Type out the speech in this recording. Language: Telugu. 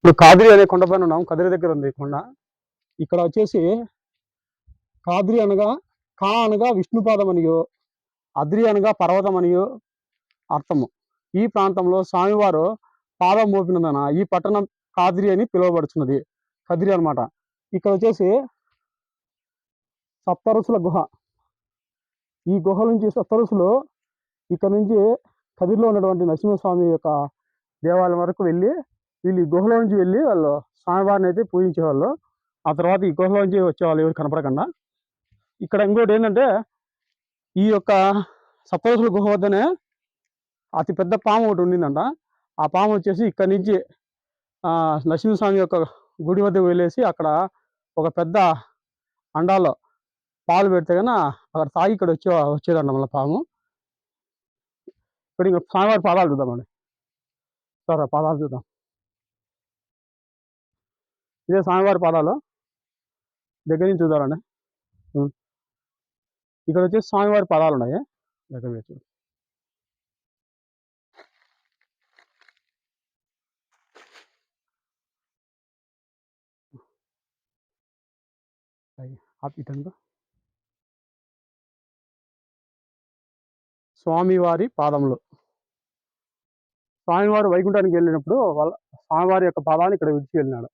ఇప్పుడు కాదిరి అనే కొండ పైన ఉన్నాం. కదిరి దగ్గర ఉంది కొండ. ఇక్కడ వచ్చేసి కాదిరి అనగా కా అనగా విష్ణుపాదం అనియో అద్రి అనగా పర్వతం అనియో అర్థము. ఈ ప్రాంతంలో స్వామివారు పాదం మోపినందున ఈ పట్టణం కాదిరి అని పిలువబడుచున్నది. కదిరి అనమాట ఇక్కడ వచ్చేసి సప్తరుసుల గుహ. ఈ గుహ నుంచి సప్తరుసులు ఇక్కడ నుంచి కదిరిలో ఉన్నటువంటి నరసింహస్వామి యొక్క దేవాలయం వరకు వెళ్ళి వీళ్ళు ఈ గుహలో నుంచి వెళ్ళి వాళ్ళు స్వామివారిని అయితే పూజించేవాళ్ళు. ఆ తర్వాత ఈ గుహలో నుంచి వచ్చేవాళ్ళు ఎవరు కనపడకుండా. ఇక్కడ ఇంకోటి ఏంటంటే ఈ యొక్క సప్తరుసుల గుహ వద్దనే అతి పెద్ద పాము ఒకటి ఉండిందంట. ఆ పాము వచ్చేసి ఇక్కడ నుంచి నరసింహస్వామి యొక్క గుడి వద్దకు వెళ్ళేసి అక్కడ ఒక పెద్ద అండాలో పాలు పెడితే కన్నా అక్కడ తాగి ఇక్కడ వచ్చే వచ్చేదంట మళ్ళీ పాము. ఇక్కడ ఇంకా స్వామివారి పాదాలు చూద్దామండి. సరే పాదాలు చూద్దాం. ఇదే స్వామివారి పాదాలు. దగ్గర నుంచి చూద్దామండి. ఇక్కడ వచ్చేసి స్వామివారి పదాలు ఉన్నాయి. దగ్గర నుంచి చూడండి అయ్యి, స్వామివారి పాదములు. స్వామివారు వైకుంఠానికి వెళ్ళినప్పుడు వాళ్ళ స్వామివారి యొక్క పాదాన్ని ఇక్కడ విడిచి వెళ్ళినాడు.